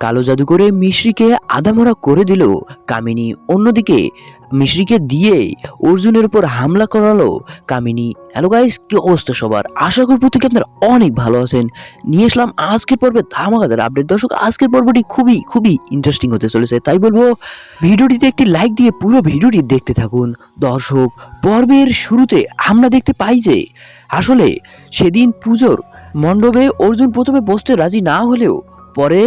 কালো জাদু করে মিশ্রিকে আদামরা করে দিল। কামিনী অন্যদিকে মিশ্রিকে দিয়ে অর্জুনের উপর হামলা করালো। কামিনী, হ্যালো গাইস কি অবস্থা সবার? আশা করি প্রত্যেকে আপনারা অনেক ভালো আছেন। নিয়ে আসলাম আজকের পর্বে ধামাকাদার আপডেট দর্শক, আজকের পর্বটি খুবই খুবই ইন্টারেস্টিং হতে চলেছে। তাই বলব, ভিডিওটিতে একটি লাইক দিয়ে পুরো ভিডিওটি দেখতে থাকুন। দর্শক, পর্বের শুরুতে আমরা দেখতে পাই যে, আসলে সেদিন পুজোর মণ্ডপে অর্জুন প্রথমে বসতে রাজি না হলেও পরে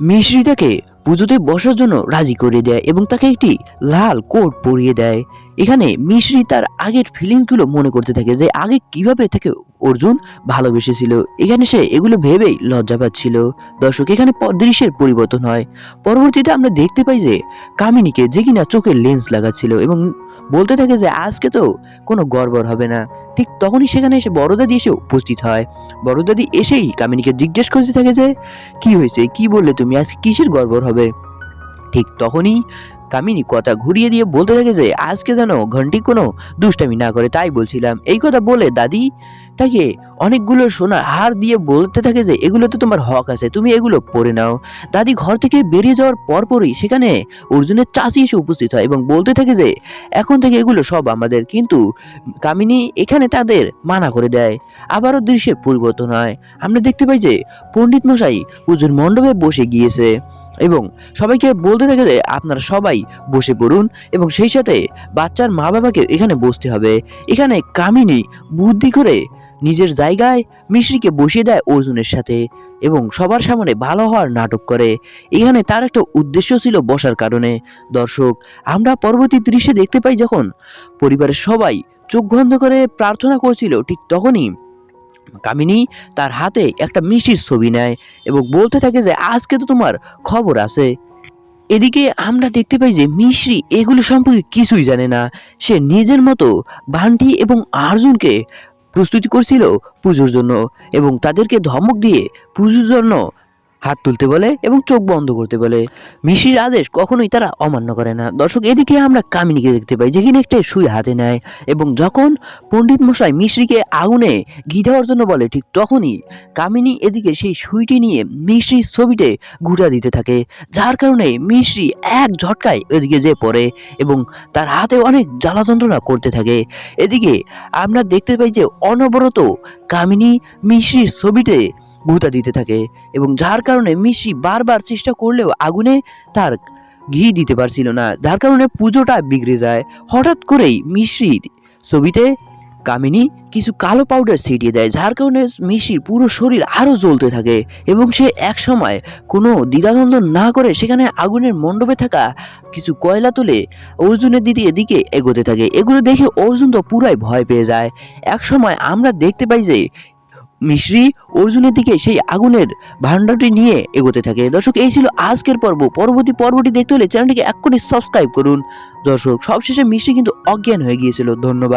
মিশ্রি তাকে পুজোতে বসার জন্য রাজি করে দেয় এবং তাকে একটি লাল কোট পরিয়ে দেয়। এখানে মিশ্রি তার আগের ফিলিংসগুলো মনে করতে থাকে যে আগে কীভাবে তাকে অর্জুন ভালোবেসেছিল। এখানে সে এগুলো ভেবেই লজ্জা পাচ্ছিল। দর্শক, এখানে দৃশ্যের পরিবর্তন হয়। পরবর্তীতে আমরা দেখতে পাই যে কামিনীকে যে কিনা চোখের লেন্স লাগাচ্ছিল এবং বলতে থাকে যে আজকে তো কোনো গড়বড় হবে না। ঠিক তখনই সেখানে এসে বড়দাদি এসে উপস্থিত হয়। বড়দাদি এসেই কামিনীকে জিজ্ঞেস করতে থাকে যে, কি হয়েছে? কি বললে তুমি? আজকে কিসের গড়বড় হবে? ঠিক তখনই কামিনী কথা ঘুরিয়ে দিয়ে বলতে থাকে যে, আজকে যেন ঘন্টি কোনো দুষ্টামি না করে, তাই বলছিলাম। এই কথা বলে দাদি তাকে অনেকগুলো সোনার হার দিয়ে বলতে থাকে যে, এগুলো তো তোমার হক আছে, তুমি এগুলো পরে নাও। দাদি ঘর থেকে বেরিয়ে যাওয়ার পরপরই সেখানে অর্জুনের চাষি এসে উপস্থিত হয় এবং বলতে থাকে যে, এখন থেকে এগুলো সব আমাদের, কিন্তু কামিনী এখানে তাদের মানা করে দেয়। আবারও দৃশ্যের পরিবর্তন হয়। আমরা দেখতে পাই যে, পণ্ডিত মশাই পুজোর মণ্ডপে বসে গিয়েছে। এবং সবাইকে বলতে থাকে যে আপনারা সবাই বসে পড়ুন এবং সেই সাথে বাচ্চার মা বাবাকে এখানে বসতে হবে। এখানে কামিনী বুদ্ধি করে নিজের জায়গায় মিশ্রিকে বসিয়ে দেয় অর্জুনের সাথে এবং সবার সামনে ভালো হওয়ার নাটক করে। এখানে তার একটা উদ্দেশ্য ছিল বসার কারণে। দর্শক, আমরা পরবর্তী দৃশ্যে দেখতে পাই যখন পরিবারের সবাই চোখ বন্ধ করে প্রার্থনা করছিল, ঠিক তখনই কামিনী তার হাতে একটা মিষ্টির ছবি নেয় এবং বলতে থাকে যে, আজকে তো তোমার খবর আছে। এদিকে আমরা দেখতে পাই যে মিশ্রি এগুলো সম্পর্কে কিছুই জানে না। সে নিজের মতো বান্টি এবং আর্জুনকে প্রস্তুতি করছিল পুজোর জন্য এবং তাদেরকে ধমক দিয়ে পুজোর জন্য হাত তুলতে বলে এবং চোখ বন্ধ করতে বলে। মিশ্রির আদেশ কখনোই তারা অমান্য করে না। দর্শক, এদিকে আমরা কামিনীকে দেখতে পাই, যেখানে একটা সুই হাতে নেয় এবং যখন পণ্ডিত মশাই মিশ্রিকে আগুনে ঘি দেওয়ার জন্য বলে, ঠিক তখনই কামিনী এদিকে সেই সুইটি নিয়ে মিশ্রির ছবিতে ঘুরা দিতে থাকে। যার কারণে মিশ্রি এক ঝটকায় এদিকে যে পড়ে এবং তার হাতে অনেক জ্বালা যন্ত্রণা করতে থাকে। এদিকে আমরা দেখতে পাই যে অনবরত কামিনী মিশ্রির ছবিতে গুঁতা দিতে থাকে এবং যার কারণে মিশ্রি বারবার চেষ্টা করলেও আগুনে তার ঘি দিতে পারছিল না। যার কারণে পুজোটা বিগড়ে যায়। হঠাৎ করেই মিশ্রির ছবিতে কামিনী কিছু কালো পাউডার ছিটিয়ে দেয়, যার কারণে মিশির পুরো শরীর আরও জ্বলতে থাকে এবং সে এক সময় কোনো দ্বিধাদ্বন্দ্ব না করে সেখানে আগুনের মণ্ডপে থাকা কিছু কয়লা তুলে অর্জুনের দিদি এদিকে এগোতে থাকে। এগুলো দেখে অর্জুন তো পুরাই ভয় পেয়ে যায়। এক সময় আমরা দেখতে পাই যে মিশ্রি অর্জুনের দিকে সেই আগুনের ভাণ্ডারটি নিয়ে এগোতে থাকে। দর্শক, এই ছিল আজকের পর্ব। পরবর্তী পর্বটি দেখতে হলে চ্যানেলটিকে এক্ষুনি সাবস্ক্রাইব করুন। দর্শক, সবশেষে মিশ্রি কিন্তু অজ্ঞান হয়ে গিয়েছিল। ধন্যবাদ।